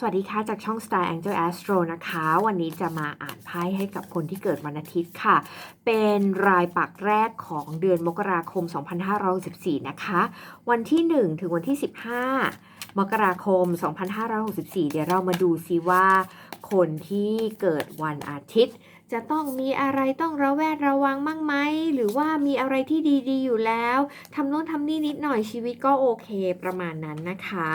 สวัสดีค่ะ จากช่อง Star Angel Astro นะคะ วันนี้จะมาอ่านไพ่ให้กับคนที่เกิดวันอาทิตย์ค่ะ เป็นรายปักแรกของเดือนมกราคม 2564 นะคะ วันที่ 1 ถึงวันที่ 15 มกราคม 2564 เดี๋ยวเรามาดูซิว่า คนที่เกิดวันอาทิตย์ จะต้องมีอะไรต้องระแวดระวังมั่งไหม หรือว่ามีอะไรที่ดีๆ อยู่แล้วทำโน้นทำนี่นิดหน่อยชีวิตก็โอเคประมาณนั้นนะคะ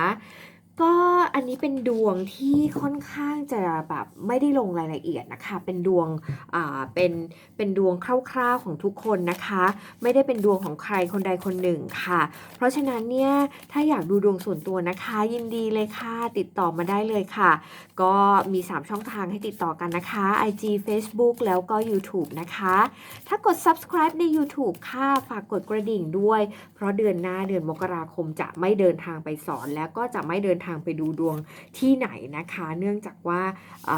ก็อันนี้เป็นดวงที่ค่อนข้างจะแบบไม่ได้ลงรายละเอียดนะคะ เป็นดวงอ่าเป็นเป็นดวงคร่าวๆของทุกคนนะคะ ไม่ได้เป็นดวงของใครคนใดคนหนึ่งค่ะ เพราะฉะนั้นเนี่ยถ้าอยากดูดวงส่วนตัวนะคะ ยินดีเลยค่ะติดต่อมาได้เลยค่ะ ก็มี 3 ช่องทางให้ติดต่อกันนะคะ IG Facebook แล้วก็ YouTube นะคะ ถ้ากด subscribe ใน YouTube ค่ะฝากกดกระดิ่งด้วย เพราะเดือนหน้าเดือนมกราคมจะไม่เดินทางไปสอนแล้วก็จะไม่เดินทางไปดูดวงที่ไหนนะคะ เนื่องจากว่าอ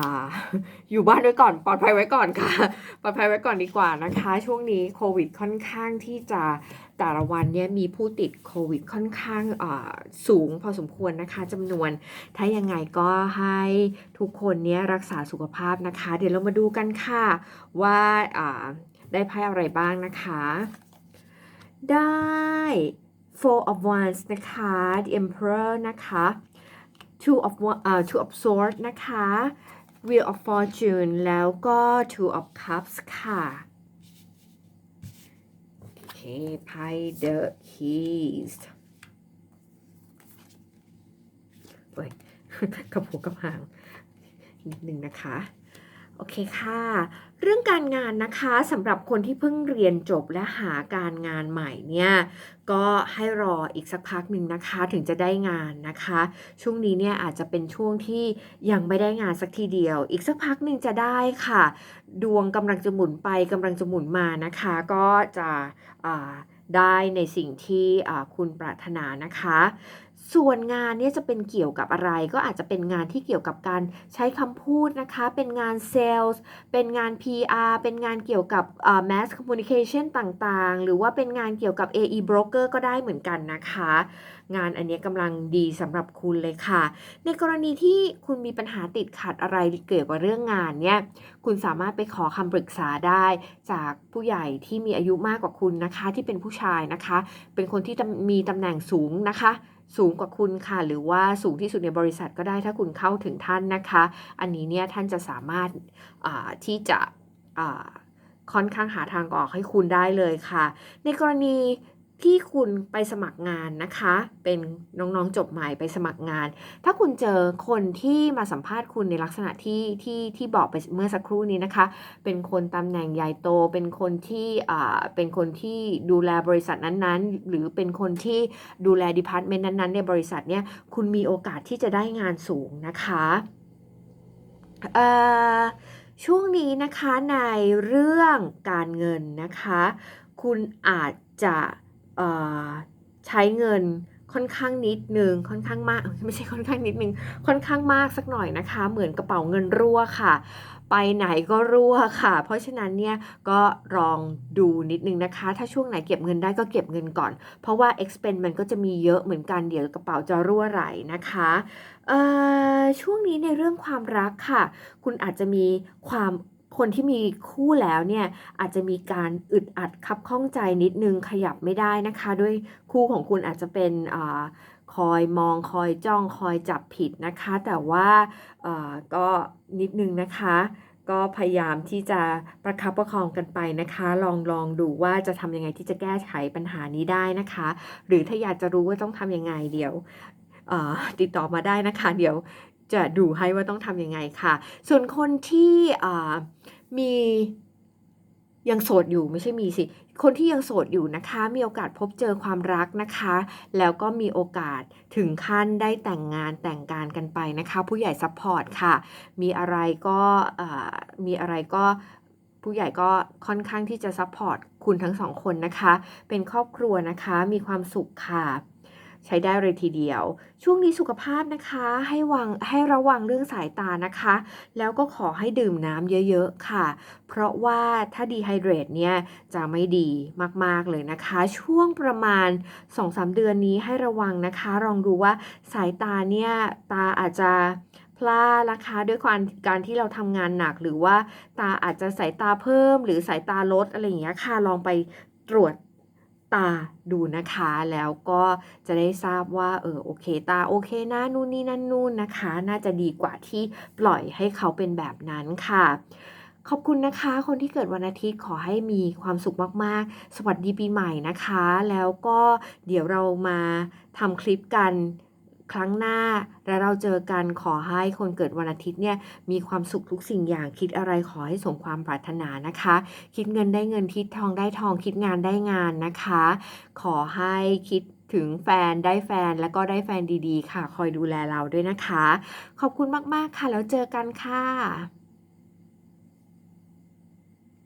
อยู่บ้านไว้ก่อน ปลอดภัยไว้ก่อนค่ะ ปลอดภัยไว้ก่อนดีกว่านะคะ ช่วงนี้โควิดค่อนข้างที่จะแต่ละวันเนี่ยมีผู้ติดโควิดค่อนข้างสูงพอสมควรนะคะจำนวน ถ้ายังไงก็ให้ทุกคนเนี้ยรักษาสุขภาพนะคะ เดี๋ยวเรามาดูกันค่ะว่าอ่าได้ไพ่อะไรบ้างนะคะ ได้ Four of Wands นะคะ The Emperor นะคะ Two of Wa- อ่า Two of Swords นะคะ Wheel of Fortune แล้วก็ Two of Cups ค่ะโอเคไพ่ The Keys เฮ้ยกระโปรงกระหางนิดนึงนะคะ โอเคค่ะ เรื่องการงานนะคะสำหรับคนที่เพิ่งเรียนจบและหาการงานใหม่เนี่ยก็ให้รออีกสักพักหนึ่งนะคะถึงจะได้งานนะคะ ช่วงนี้เนี่ยอาจจะเป็นช่วงที่ยังไม่ได้งานสักทีเดียว อีกสักพักหนึ่งจะได้ค่ะ ดวงกำลังจะหมุนไปกำลังจะหมุนมานะคะ ก็จะได้ในสิ่งที่คุณปรารถนานะคะส่วนงานเนี่ยจะเป็นเกี่ยวกับอะไร ก็อาจจะเป็นงานที่เกี่ยวกับการใช้คำพูดนะคะ เป็นงานเซลล์เป็นงาน PR เป็นงานเกี่ยวกับอ่า mass communication ต่างๆ หรือว่าเป็นงานเกี่ยวกับ AE broker ก็ได้เหมือนกันนะคะ งานอันนี้กำลังดีสำหรับคุณเลยค่ะ ในกรณีที่คุณมีปัญหาติดขัดอะไรเกี่ยวกับเรื่องงานเนี่ยคุณสามารถไปขอคำปรึกษาได้จากผู้ใหญ่ที่มีอายุมากกว่าคุณนะคะ ที่เป็นผู้ชายนะคะ เป็นคนที่มีตำแหน่งสูงนะคะ สูงกว่าคุณค่ะ หรือว่าสูงที่สุดในบริษัทก็ได้ถ้าคุณเข้าถึงท่านนะคะ อันนี้เนี่ยท่านจะสามารถที่จะค่อนข้างหาทางออกให้คุณได้เลยค่ะ ในกรณี ที่คุณไปสมัครงานนะคะ เป็นน้องๆจบใหม่ไปสมัครงาน ถ้าคุณเจอคนที่มาสัมภาษณ์คุณในลักษณะที่ที่ที่บอกไปเมื่อสักครู่นี้นะคะ เป็นคนตำแหน่งใหญ่โต เป็นคนที่อ่าเป็นคนที่ดูแลบริษัทนั้นๆ หรือเป็นคนที่ดูแลดีพาร์ตเมนต์นั้นๆ ในบริษัทเนี่ยคุณมีโอกาสที่จะได้งานสูงนะคะเอ่อช่วงนี้นะคะในเรื่องการเงินนะคะ คุณอาจจะ ใช้เงินค่อนข้างนิดนึงค่อนข้างมากไม่ใช่ค่อนข้างนิดนึงค่อนข้างมากสักหน่อยนะคะ เหมือนกระเป๋าเงินรั่วค่ะ ไปไหนก็รั่วค่ะ เพราะฉะนั้นเนี่ยก็ลองดูนิดนึงนะคะ ถ้าช่วงไหนเก็บเงินได้ก็เก็บเงินก่อน เพราะว่า expense มันก็จะมีเยอะเหมือนกันเดี๋ยวกระเป๋าจะรั่วไหลนะคะช่วงนี้ในเรื่องความรักค่ะ คุณอาจจะมีความ คนที่มีคู่แล้วเนี่ยอาจจะมีการอึดอัดคับข้องใจนิดนึงขยับไม่ได้นะคะ ด้วยคู่ของคุณอาจจะเป็นอคอยมองคอยจ้องคอยจับผิดนะคะ แต่ว่าก็นิดนึงนะคะ ก็พยายามที่จะประคับประคองกันไปนะคะ ลองลองดูว่าจะทำยังไงที่จะแก้ไขปัญหานี้ได้นะคะ หรือถ้าอยากจะรู้ว่าต้องทำยังไงเดี๋ยวติดต่อมาได้นะคะ เดี๋ยว จะดูให้ว่าต้องทำยังไงค่ะ ส่วนคนที่มียังโสดอยู่ไม่ใช่มีสิ คนที่ยังโสดอยู่นะคะ มีโอกาสพบเจอความรักนะคะ แล้วก็มีโอกาสถึงขั้นได้แต่งงานแต่งการกันไปนะคะ ผู้ใหญ่ซัพพอร์ตค่ะ มีอะไรก็มีอะไรก็ผู้ใหญ่ก็ค่อนข้างที่จะซัพพอร์ตคุณทั้งสองคนนะคะ เป็นครอบครัวนะคะ มีความสุขค่ะ ใช้ได้เลยทีเดียว ช่วงนี้สุขภาพนะคะให้วังให้ระวังเรื่องสายตานะคะ แล้วก็ขอให้ดื่มน้ำเยอะๆค่ะ เพราะว่าถ้าดีไฮเดรตเนี่ยจะไม่ดีมากๆเลยนะคะ ช่วงประมาณ 2-3 เดือนนี้ให้ระวังนะคะ ลองดูว่าสายตาเนี่ยตาอาจจะพลาดนะคะด้วยความการที่เราทำงานหนักหรือว่าตาอาจจะสายตาเพิ่ม หรือสายตาลดอะไรอย่างเงี้ยค่ะลองไปตรวจ ตาดูนะคะแล้วก็จะได้ทราบว่าเออโอเคตาโอเคนะนู่นนี่นั่นนู่นนะคะ น่าจะดีกว่าที่ปล่อยให้เขาเป็นแบบนั้นค่ะ ขอบคุณนะคะ คนที่เกิดวันอาทิตย์ขอให้มีความสุขมากๆ สวัสดีปีใหม่นะคะ แล้วก็เดี๋ยวเรามาทำคลิปกัน ครั้งหน้าและเราเจอกันขอให้คนเกิดวันอาทิตย์เนี่ยมีความสุขทุกสิ่งอย่างคิดอะไรขอให้สมความปรารถนานะคะ คิดเงินได้เงินคิดทองได้ทองคิดงานได้งานนะคะ ขอให้คิดถึงแฟนได้แฟนแล้วก็ได้แฟนดีๆ ค่ะ คอยดูแลเราด้วยนะคะ ขอบคุณมากๆค่ะ แล้วเจอกันค่ะ